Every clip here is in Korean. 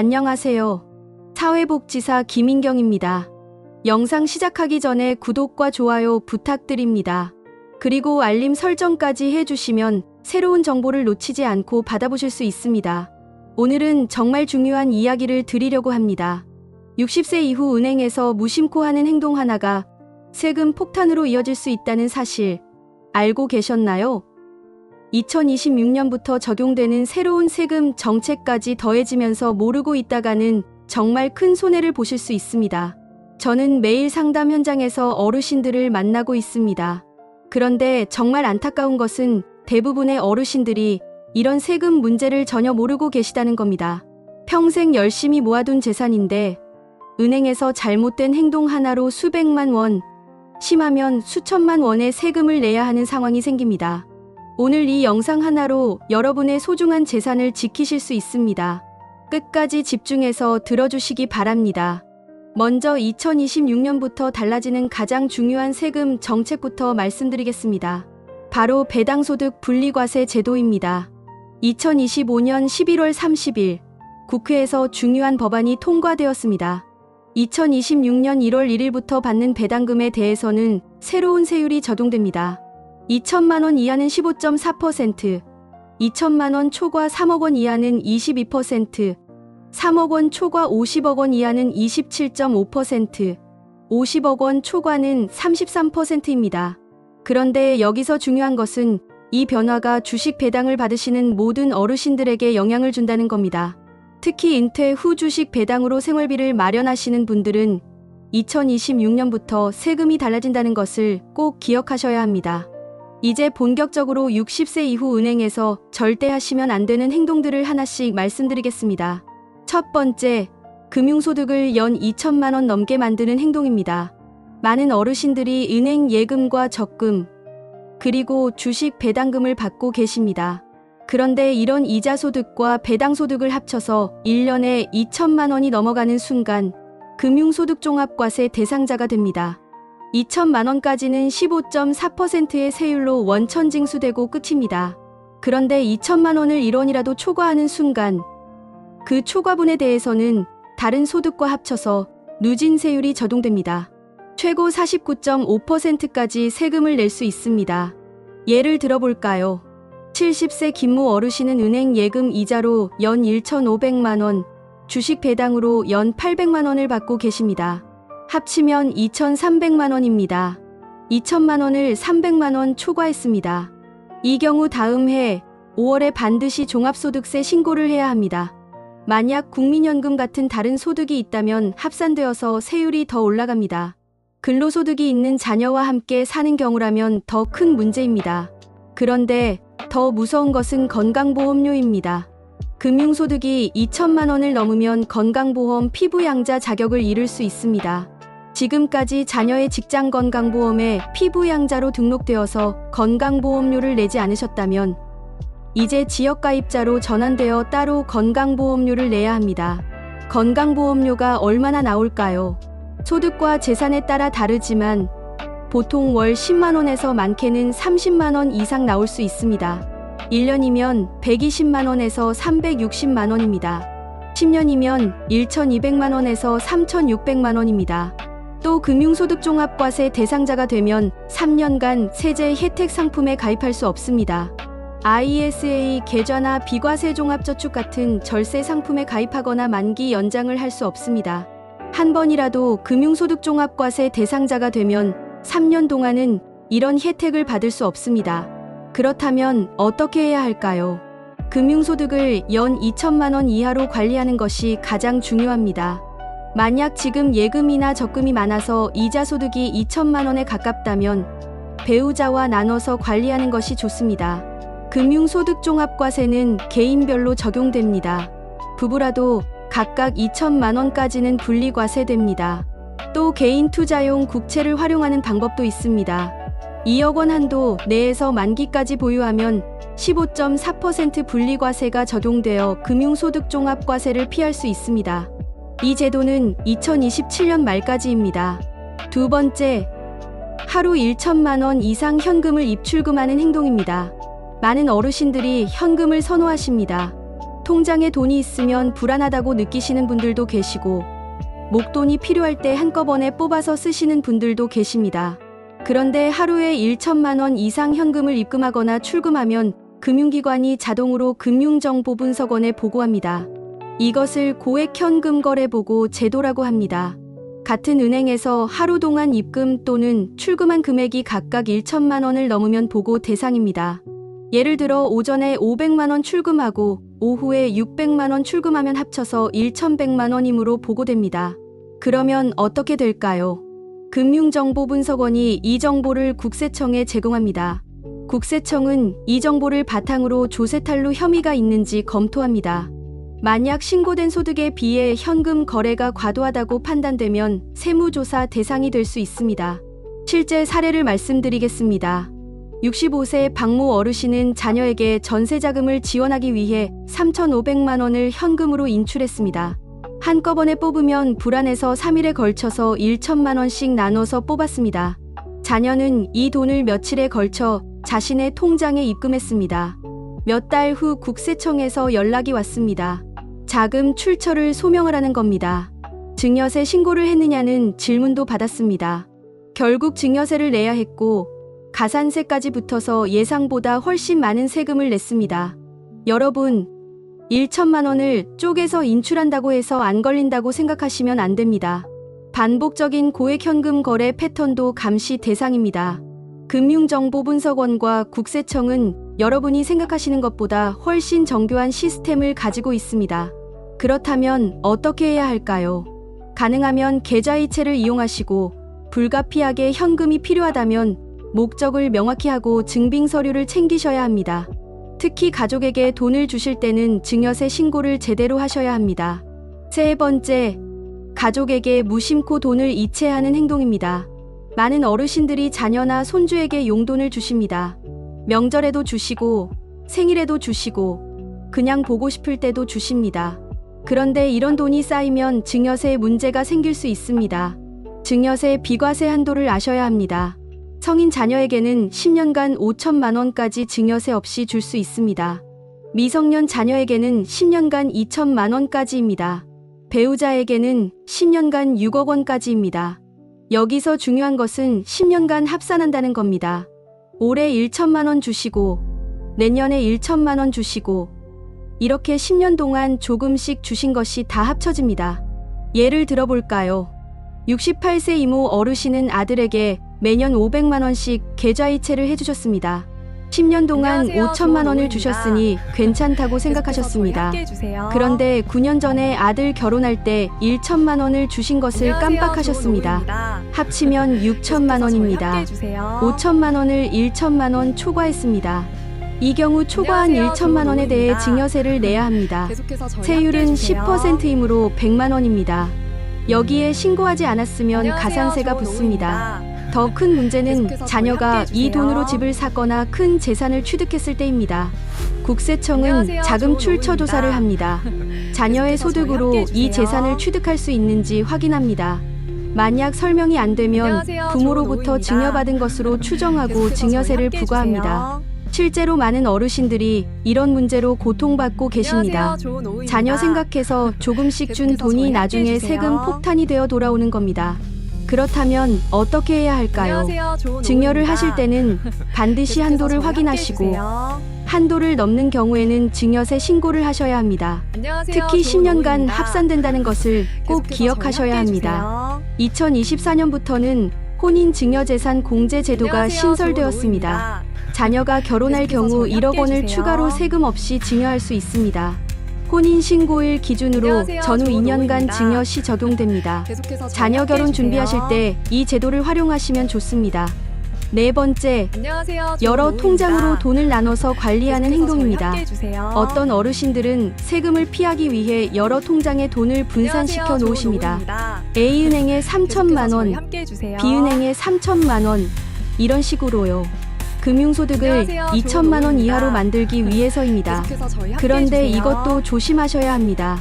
안녕하세요. 사회복지사 김인경입니다. 영상 시작하기 전에 구독과 좋아요 부탁드립니다. 그리고 알림 설정까지 해주시면 새로운 정보를 놓치지 않고 받아보실 수 있습니다. 오늘은 정말 중요한 이야기를 드리려고 합니다. 60세 이후 은행에서 무심코 하는 행동 하나가 세금 폭탄으로 이어질 수 있다는 사실 알고 계셨나요? 2026년부터 적용되는 새로운 세금 정책까지 더해지면서 모르고 있다가는 정말 큰 손해를 보실 수 있습니다. 저는 매일 상담 현장에서 어르신들을 만나고 있습니다. 그런데 정말 안타까운 것은 대부분의 어르신들이 이런 세금 문제를 전혀 모르고 계시다는 겁니다. 평생 열심히 모아둔 재산인데 은행에서 잘못된 행동 하나로 수백만 원, 심하면 수천만 원의 세금을 내야 하는 상황이 생깁니다. 오늘 이 영상 하나로 여러분의 소중한 재산을 지키실 수 있습니다. 끝까지 집중해서 들어주시기 바랍니다. 먼저 2026년부터 달라지는 가장 중요한 세금 정책부터 말씀드리겠습니다. 바로 배당소득 분리과세 제도입니다. 2025년 11월 30일 국회에서 중요한 법안이 통과되었습니다. 2026년 1월 1일부터 받는 배당금에 대해서는 새로운 세율이 적용됩니다. 2천만 원 이하는 15.4%, 2천만 원 초과 3억 원 이하는 22%, 3억 원 초과 50억 원 이하는 27.5%, 50억 원 초과는 33%입니다. 그런데 여기서 중요한 것은 이 변화가 주식 배당을 받으시는 모든 어르신들에게 영향을 준다는 겁니다. 특히 은퇴 후 주식 배당으로 생활비를 마련하시는 분들은 2026년부터 세금이 달라진다는 것을 꼭 기억하셔야 합니다. 이제 본격적으로 60세 이후 은행에서 절대 하시면 안 되는 행동들을 하나씩 말씀드리겠습니다. 첫 번째, 금융소득을 연 2천만 원 넘게 만드는 행동입니다. 많은 어르신들이 은행 예금과 적금, 그리고 주식 배당금을 받고 계십니다. 그런데 이런 이자 소득과 배당 소득을 합쳐서 1년에 2천만 원이 넘어가는 순간 금융소득 종합과세 대상자가 됩니다. 2천만 원까지는 15.4%의 세율로 원천 징수되고 끝입니다. 그런데 2천만 원을 1원이라도 초과하는 순간 그 초과분에 대해서는 다른 소득과 합쳐서 누진 세율이 적용됩니다. 최고 49.5%까지 세금을 낼 수 있습니다. 예를 들어볼까요? 70세 김모 어르신은 은행 예금 이자로 연 1,500만 원, 주식 배당으로 연 800만 원을 받고 계십니다. 합치면 2,300만 원입니다. 2천만 원을 300만 원 초과했습니다. 이 경우 다음 해 5월에 반드시 종합소득세 신고를 해야 합니다. 만약 국민연금 같은 다른 소득이 있다면 합산되어서 세율이 더 올라갑니다. 근로소득이 있는 자녀와 함께 사는 경우라면 더 큰 문제입니다. 그런데 더 무서운 것은 건강보험료입니다. 금융소득이 2천만 원을 넘으면 건강보험 피부양자 자격을 잃을 수 있습니다. 지금까지 자녀의 직장 건강보험에 피부양자로 등록되어서 건강보험료를 내지 않으셨다면 이제 지역가입자로 전환되어 따로 건강보험료를 내야 합니다. 건강보험료가 얼마나 나올까요? 소득과 재산에 따라 다르지만 보통 월 10만원에서 많게는 30만원 이상 나올 수 있습니다. 1년이면 120만원에서 360만원입니다. 10년이면 1,200만원에서 3,600만원입니다. 또 금융소득종합과세 대상자가 되면 3년간 세제 혜택 상품에 가입할 수 없습니다. ISA 계좌나 비과세 종합저축 같은 절세 상품에 가입하거나 만기 연장을 할 수 없습니다. 한 번이라도 금융소득종합과세 대상자가 되면 3년 동안은 이런 혜택을 받을 수 없습니다. 그렇다면 어떻게 해야 할까요? 금융소득을 연 2천만 원 이하로 관리하는 것이 가장 중요합니다. 만약 지금 예금이나 적금이 많아서 이자 소득이 2천만 원에 가깝다면 배우자와 나눠서 관리하는 것이 좋습니다. 금융소득종합과세는 개인별로 적용됩니다. 부부라도 각각 2천만 원까지는 분리과세됩니다. 또 개인 투자용 국채를 활용하는 방법도 있습니다. 2억 원 한도 내에서 만기까지 보유하면 15.4% 분리과세가 적용되어 금융소득종합과세를 피할 수 있습니다. 이 제도는 2027년 말까지입니다. 두 번째, 하루 1천만 원 이상 현금을 입출금하는 행동입니다. 많은 어르신들이 현금을 선호하십니다. 통장에 돈이 있으면 불안하다고 느끼시는 분들도 계시고 목돈이 필요할 때 한꺼번에 뽑아서 쓰시는 분들도 계십니다. 그런데 하루에 1천만 원 이상 현금을 입금하거나 출금하면 금융기관이 자동으로 금융정보 분석원에 보고합니다. 이것을 고액 현금 거래 보고 제도라고 합니다. 같은 은행에서 하루 동안 입금 또는 출금한 금액이 각각 1천만 원을 넘으면 보고 대상입니다. 예를 들어 오전에 500만 원 출금하고 오후에 600만 원 출금하면 합쳐서 1,100만 원이므로 보고됩니다. 그러면 어떻게 될까요? 금융정보분석원이 이 정보를 국세청에 제공합니다. 국세청은 이 정보를 바탕으로 조세탈루 혐의가 있는지 검토합니다. 만약 신고된 소득에 비해 현금 거래가 과도하다고 판단되면 세무조사 대상이 될 수 있습니다. 실제 사례를 말씀드리겠습니다. 65세 박모 어르신은 자녀에게 전세자금을 지원하기 위해 3,500만 원을 현금으로 인출했습니다. 한꺼번에 뽑으면 불안해서 3일에 걸쳐서 1천만 원씩 나눠서 뽑았습니다. 자녀는 이 돈을 며칠에 걸쳐 자신의 통장에 입금했습니다. 몇 달 후 국세청에서 연락이 왔습니다. 자금 출처를 소명을 하는 겁니다. 증여세 신고를 했느냐는 질문도 받았습니다. 결국 증여세를 내야 했고 가산세까지 붙어서 예상보다 훨씬 많은 세금을 냈습니다. 여러분, 1천만 원을 쪼개서 인출한다고 해서 안 걸린다고 생각하시면 안 됩니다. 반복적인 고액 현금 거래 패턴도 감시 대상입니다. 금융정보분석원과 국세청은 여러분이 생각하시는 것보다 훨씬 정교한 시스템을 가지고 있습니다. 그렇다면 어떻게 해야 할까요? 가능하면 계좌이체를 이용하시고 불가피하게 현금이 필요하다면 목적을 명확히 하고 증빙 서류를 챙기셔야 합니다. 특히 가족에게 돈을 주실 때는 증여세 신고를 제대로 하셔야 합니다. 세 번째, 가족에게 무심코 돈을 이체하는 행동입니다. 많은 어르신들이 자녀나 손주에게 용돈을 주십니다. 명절에도 주시고, 생일에도 주시고, 그냥 보고 싶을 때도 주십니다. 그런데 이런 돈이 쌓이면 증여세에 문제가 생길 수 있습니다. 증여세 비과세 한도를 아셔야 합니다. 성인 자녀에게는 10년간 5천만 원까지 증여세 없이 줄 수 있습니다. 미성년 자녀에게는 10년간 2천만 원까지입니다. 배우자에게는 10년간 6억 원까지입니다. 여기서 중요한 것은 10년간 합산한다는 겁니다. 올해 1천만 원 주시고, 내년에 1천만 원 주시고, 이렇게 10년 동안 조금씩 주신 것이 다 합쳐집니다. 예를 들어볼까요? 68세 이모 어르신은 아들에게 매년 500만 원씩 계좌이체를 해주셨습니다. 10년 동안 안녕하세요. 5천만 원을. 주셨으니 괜찮다고 생각하셨습니다. 그런데 9년 전에 아들 결혼할 때 1천만 원을 주신 것을 깜빡하셨습니다. 합치면 6천만 원입니다. 5천만 원을 1천만 원 초과했습니다. 이 경우 초과한 안녕하세요. 1천만 원에 대해. 증여세를 내야 합니다. 세율은 10%이므로 100만 원입니다. 여기에 신고하지 않았으면 가산세가 붙습니다. 더 큰 문제는 자녀가 이 돈으로. 집을 사거나 큰 재산을 취득했을 때입니다. 국세청은. 자금 출처. 조사를 합니다. 자녀의 소득으로 이. 재산을 취득할 수 있는지 확인합니다. 만약 설명이 안 되면. 부모로부터. 증여받은 것으로 추정하고 증여세를 부과합니다. 실제로 많은 어르신들이 이런 문제로 고통받고 계십니다. 안녕하세요. 자녀 생각해서 조금씩 준 돈이 나중에. 세금 폭탄이 되어 돌아오는 겁니다. 그렇다면 어떻게 해야 할까요? 안녕하세요. 증여를 하실 때는 반드시 한도를 확인하시고. 한도를 넘는 경우에는 증여세 신고를 하셔야 합니다. 안녕하세요. 특히 10년간 조은호입니다. 합산된다는 것을 꼭 기억하셔야 합니다. 주세요. 2024년부터는 혼인 증여재산 공제 제도가 안녕하세요. 신설되었습니다. 자녀가 결혼할 경우 저희 1억 원을. 추가로 세금 없이 증여할 수 있습니다. 혼인 신고일 기준으로 안녕하세요. 전후 2년간 조은호입니다. 증여 시 적용됩니다. 계속해서 자녀 결혼. 준비하실 때 이 제도를 활용하시면 좋습니다. 네 번째, 안녕하세요. 여러. 통장으로 돈을 나눠서 관리하는 행동입니다. 어떤 어르신들은 세금을 피하기 위해 여러 통장에 돈을 분산시켜. 놓으십니다. A은행에 계속해서 3천만 저희 원. B은행에 3천만 원, 이런 식으로요. 금융소득을 안녕하세요. 2천만 원. 이하로 만들기 위해서입니다. 그런데. 이것도 조심하셔야 합니다.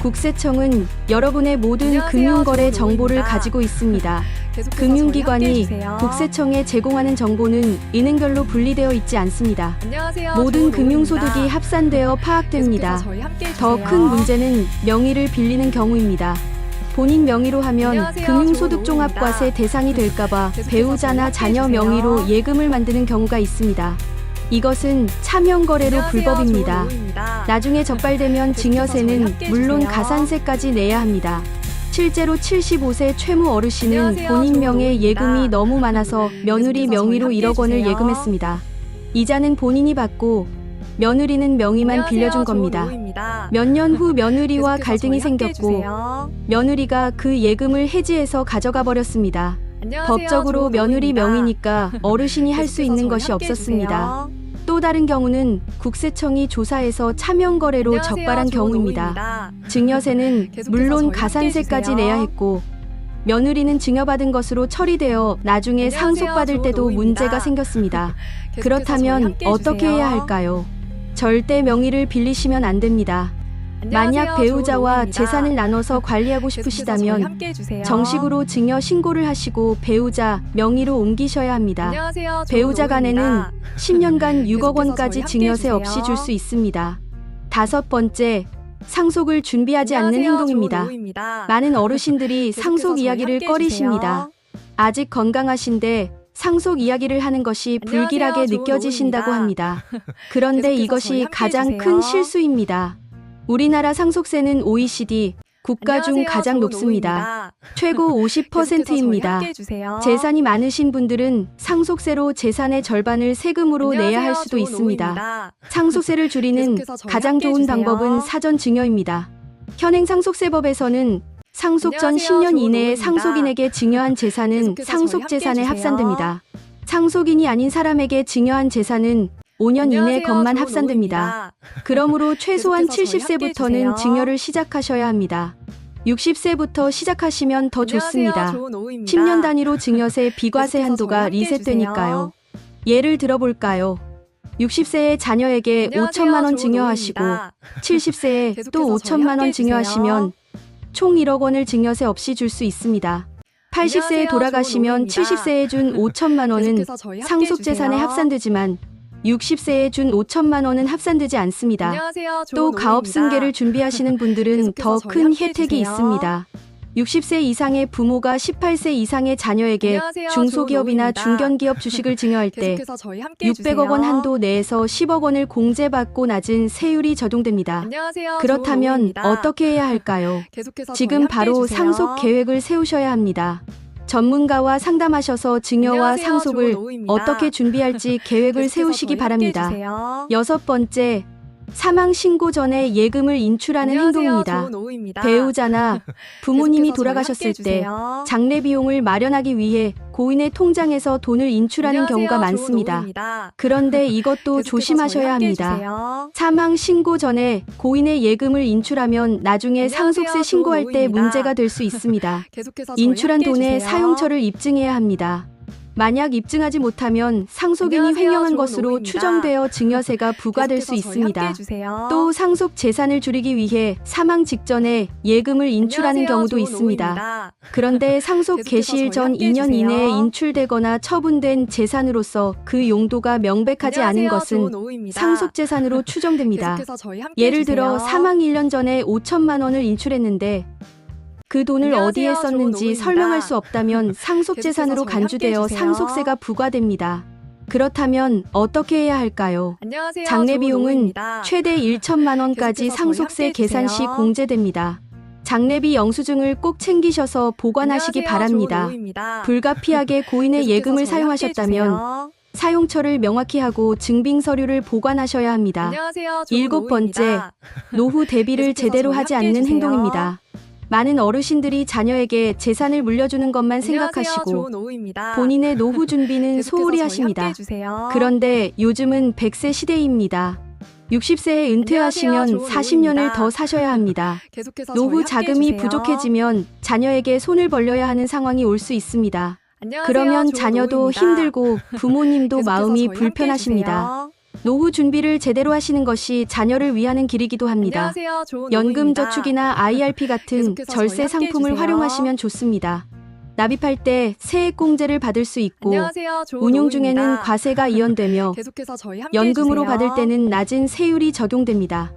국세청은 여러분의 모든. 금융거래. 정보를 가지고 있습니다. 금융기관이. 국세청에 제공하는 정보는 은행별로 분리되어 있지 않습니다. 모든 금융소득이. 합산되어 파악됩니다. 더 큰 문제는 명의를 빌리는 경우입니다. 본인 명의로 하면 안녕하세요. 금융소득종합과세 대상이 될까봐 계속해서 배우자나 자녀. 명의로 예금을 만드는 경우가 있습니다. 이것은 차명 거래로. 불법입니다. 나중에 적발되면 증여세는 함께해주세요. 물론 가산세까지 내야 합니다. 실제로 75세 최무 어르신은. 본인 명의. 예금이 너무 많아서 며느리 계속해서 명의로 저희 1억 원을. 예금했습니다. 이자는 본인이 받고 며느리는 명의만 안녕하세요. 빌려준 겁니다. 몇년 후 며느리와 계속해서 갈등이 저희 생겼고. 며느리가 그 예금을 해지해서 가져가 버렸습니다. 안녕하세요. 법적으로 며느리. 명의니까 어르신이 할 수 계속해서 있는 저희 것이. 없었습니다. 또 다른 경우는 국세청이 조사해서 차명 거래로 안녕하세요. 적발한 경우입니다. 오후입니다. 증여세는 계속해서 물론 저희 가산세까지 함께해주세요. 내야 했고 며느리는 증여받은 것으로 처리되어 나중에 안녕하세요. 상속받을 때도 오후입니다. 문제가 생겼습니다. 계속해서 저희 그렇다면 함께해주세요. 어떻게 해야 할까요? 절대 명의를 빌리시면 안 됩니다. 만약. 배우자와. 재산을 나눠서 관리하고 싶으시다면. 정식으로 증여 신고를 하시고 배우자 명의로 옮기셔야 합니다. 배우자 간에는 오후입니다. 10년간 6억 계속해서 원까지 증여세. 없이 줄 수 있습니다. 다섯 번째, 상속을 준비하지 않는. 행동입니다. 많은 어르신들이 상속 이야기를. 꺼리십니다. 아직 건강하신데 상속 이야기를 하는 것이 안녕하세요. 불길하게 좋은 느껴지신다고 오후입니다. 합니다. 그런데 계속해서 이것이 가장. 큰 실수입니다. 우리나라 상속세는 OECD 국가 중 안녕하세요. 가장 높습니다. 오후입니다. 최고 계속해서 저희 50%입니다. 함께해 주세요. 재산이 많으신 분들은 상속세로 재산의 절반을 세금으로 내야 할 안녕하세요. 수도 있습니다. 오후입니다. 상속세를 줄이는 계속해서 저희 가장 좋은 함께해주세요. 방법은 사전 증여입니다. 현행 상속세법에서는 상속 전 안녕하세요. 10년 좋은 이내에. 상속인에게 증여한 재산은 상속 재산에 함께해주세요. 합산됩니다. 상속인이 아닌 사람에게 증여한 재산은 5년 이내. 것만 합산됩니다. 그러므로 최소한 계속해서 저희 70세부터는 함께해주세요. 증여를 시작하셔야 합니다. 60세부터 시작하시면 더. 좋습니다. 좋은 오후입니다. 10년 단위로 증여세 비과세 한도가. 리셋되니까요. 예를 들어볼까요? 60세의 자녀에게 안녕하세요. 5천만 원 증여하시고 오후입니다. 70세에 계속해서 또 저희 5천만 원. 증여하시면 총 1억 원을 증여세 없이 줄 수 있습니다. 80세에 안녕하세요. 돌아가시면 좋은 오후입니다. 70세에 준 5천만 원은 상속 재산에 함께해주세요. 합산되지만 60세에 준 5천만 원은 합산되지 않습니다. 또 가업. 승계를 준비하시는 분들은 더 큰 혜택이. 있습니다. 60세 이상의 부모가 18세 이상의 자녀에게 안녕하세요. 중소기업이나. 중견기업 주식을 증여할 때 계속해서 저희 함께 600억 원 한도 내에서 10억 원을 공제받고 낮은 세율이 적용됩니다. 안녕하세요. 그렇다면 좋은 오후입니다. 어떻게 해야 할까요? 계속해서 지금 바로 주세요. 상속 계획을 세우셔야 합니다. 전문가와 상담하셔서 증여와 안녕하세요. 상속을 좋은 오후입니다. 어떻게 준비할지 계획을 계속해서 세우시기 저희 바랍니다. 주세요. 여섯 번째, 사망 신고 전에 예금을 인출하는 안녕하세요. 행동입니다. 좋은 오후입니다. 배우자나 부모님이 계속해서 저희 돌아가셨을 함께해 때 주세요. 장례 비용을 마련하기 위해 고인의 통장에서 돈을 인출하는 안녕하세요. 경우가 좋은 많습니다. 오후입니다. 그런데 이것도 계속해서 조심하셔야 함께해 합니다. 주세요. 사망 신고 전에 고인의 예금을 인출하면 나중에 안녕하세요. 상속세 좋은 신고할 때 오후입니다. 문제가 될 수 있습니다. 계속해서 저희 인출한 함께해 돈의 주세요. 사용처를 입증해야 합니다. 만약 입증하지 못하면 상속인이 안녕하세요. 횡령한 것으로 오후입니다. 추정되어 증여세가 부과될 수 계속해서 저희 있습니다. 주세요. 또 상속 재산을 줄이기 위해 사망 직전에 예금을 인출하는 안녕하세요. 경우도 있습니다. 오후입니다. 그런데 상속 계속해서 개시일 저희 전 함께해 2년 주세요. 이내에 인출되거나 처분된 재산으로서 그 용도가 명백하지 않은 안녕하세요. 것은. 상속 재산으로 추정됩니다. 계속해서 저희 함께해 예를 들어 주세요. 사망 1년 전에 5천만 원을 인출했는데 그 돈을 안녕하세요. 어디에 썼는지. 설명할 수 없다면 상속 계속해서 재산으로 저희 간주되어 함께해 주세요. 상속세가 부과됩니다. 그렇다면 어떻게 해야 할까요? 안녕하세요. 장례 비용은. 최대 1천만 원까지 계속해서 저희 상속세 함께해 계산 시 주세요. 공제됩니다. 장례비 영수증을 꼭 챙기셔서 보관하시기 안녕하세요. 바랍니다. 불가피하게 고인의 계속해서 예금을 저희 사용하셨다면 주세요. 사용처를 명확히 하고 증빙 서류를 보관하셔야 합니다. 안녕하세요. 일곱 번째. 노후 대비를 계속해서 제대로 저희 하지 함께해 않는 주세요. 행동입니다. 많은 어르신들이 자녀에게 재산을 물려주는 것만. 생각하시고 좋은 오후입니다. 본인의 노후 준비는 소홀히 하십니다. 그런데 요즘은 100세 시대입니다. 60세에 은퇴하시면 안녕하세요. 좋은 40년을 오후입니다. 더 사셔야 합니다. 노후 자금이. 부족해지면 자녀에게 손을 벌려야 하는 상황이 올 수 있습니다. 그러면 자녀도. 힘들고 부모님도 마음이 불편하십니다. 노후 준비를 제대로 하시는 것이 자녀를 위하는 길이기도 합니다. 안녕하세요. 좋은 연금. 저축이나 IRP 같은 계속해서 절세 저희 상품을. 활용하시면 좋습니다. 납입할 때 세액 공제를 받을 수 있고 안녕하세요. 운용 중에는. 과세가 이연되며 계속해서 저희 함께 연금으로 해주세요. 받을 때는 낮은 세율이 적용됩니다.